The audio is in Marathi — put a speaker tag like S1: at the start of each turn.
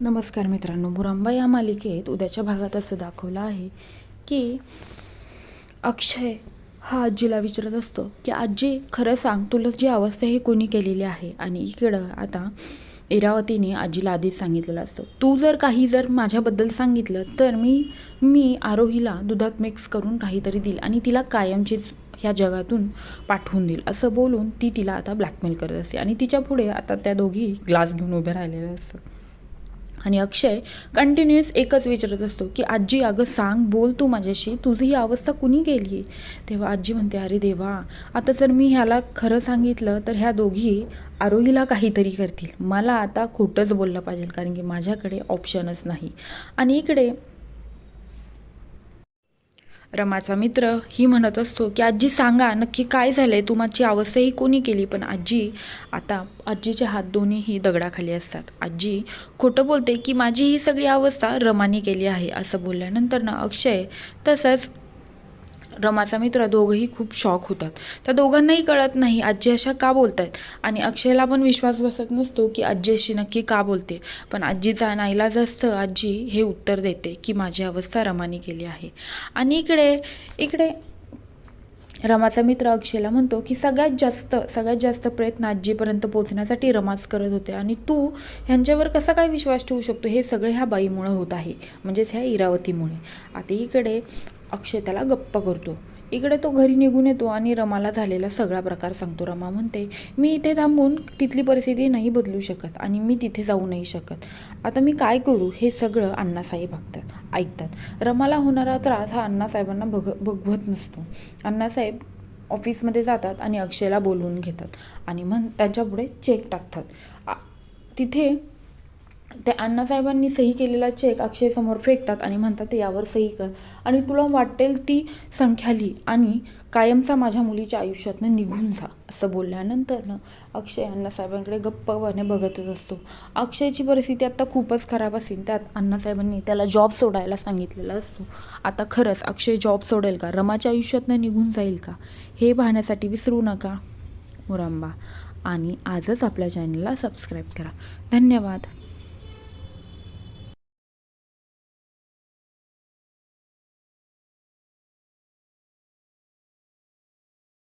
S1: नमस्कार मित्रांनो मुरांबा या मालिकेत उद्याच्या भागात असं दाखवलं आहे की अक्षय हा आजीला विचारत असतो की आजी खरं सांग तुला जी अवस्था ही कोणी केलेली आहे? आणि इकडं आता इरावतीने आजीला आधीच सांगितलेलं असतं तू जर काही जर माझ्याबद्दल सांगितलं तर मी मी आरोहीला दुधात मिक्स करून काहीतरी देईल आणि तिला कायमचीच ह्या जगातून पाठवून देईल असं बोलून ती तिला आता ब्लॅकमेल करत असते आणि तिच्या पुढे आता त्या दोघी ग्लास घेऊन उभ्या राहिलेल्या असतात. आणि अक्षय कंटिन्युअस एकच विचारत असतो की आजी अगं सांग बोल तू माझ्याशी. तुझी ही अवस्था कुणी केली तेव्हा आजी म्हणते अरे देवा आता जर मी ह्याला खरं सांगितलं तर ह्या दोघी आरोहीला काहीतरी करतील. मला आता खोटंच बोललं पाहिजे कारण की माझ्याकडे ऑप्शनच नाही. आणि इकडे रमाचा मित्र ही म्हणत असतो की आजी सांगा नक्की काय झालंय? तू माझी अवस्थाही कोणी केली? पण आजी आता आजीचे हात दोन्हीही दगडाखाली असतात. आजी खोटं बोलते की माझी ही सगळी अवस्था रमाने केली आहे असं बोलल्यानंतर ना अक्षय तसंच रमाचा मित्र दोघंही खूप शॉक होतात. त्या दोघांनाही कळत नाही आजी अशा का बोलत आहेत आणि अक्षयला पण विश्वास बसत नसतो की आजी अशी नक्की का बोलते. पण आजीचा नाईलाज असतं आजी हे उत्तर देते की माझी अवस्था रमाने केली आहे. आणि इकडे इकडे रमाचा मित्र अक्षयला म्हणतो की सगळ्यात जास्त सगळ्यात जास्त प्रयत्न आजीपर्यंत पोहोचण्यासाठी रमाच करत होते. आणि तू ह्यांच्यावर कसा काय विश्वास ठेवू शकतो? हे सगळे ह्या बाईमुळं होत आहे. म्हणजेच ह्या इरावतीमुळे. आता इकडे अक्षय त्याला गप्प करतो. इकडे तो घरी निघून येतो आणि रमाला झालेला सगळा प्रकार सांगतो. रमा म्हणते मी इथे थांबून तिथली परिस्थिती नाही बदलू शकत आणि मी तिथे जाऊ नाही शकत. आता मी काय करू? हे सगळं अण्णासाहेब बघतात ऐकतात. रमाला होणारा त्रास हा अण्णासाहेबांना बघ बघवत नसतो. अण्णासाहेब ऑफिसमध्ये जातात आणि अक्षयला बोलवून घेतात आणि मग त्यांच्यापुढे चेक टाकतात. तिथे ते अण्णासाहेबांनी सही केलेला चेक अक्षयसमोर फेकतात आणि म्हणतात यावर सही कर. आणि तुला वाटेल ती संख्या लिही आणि कायमचा माझ्या मुलीच्या आयुष्यातनं निघून जा असं बोलल्यानंतर अक्षय अण्णासाहेबांकडे गप्पपणे बघतच असतो. अक्षयची परिस्थिती आता खूपच खराब असेल त्यात अण्णासाहेबांनी त्याला जॉब सोडायला सांगितलेला असतो. आता खरंच अक्षय जॉब सोडेल का? रमाच्या आयुष्यातनं निघून जाईल का? हे पाहण्यासाठी विसरू नका मुरांबा. आणि आजच आपल्या चॅनलला सबस्क्राईब करा. धन्यवाद.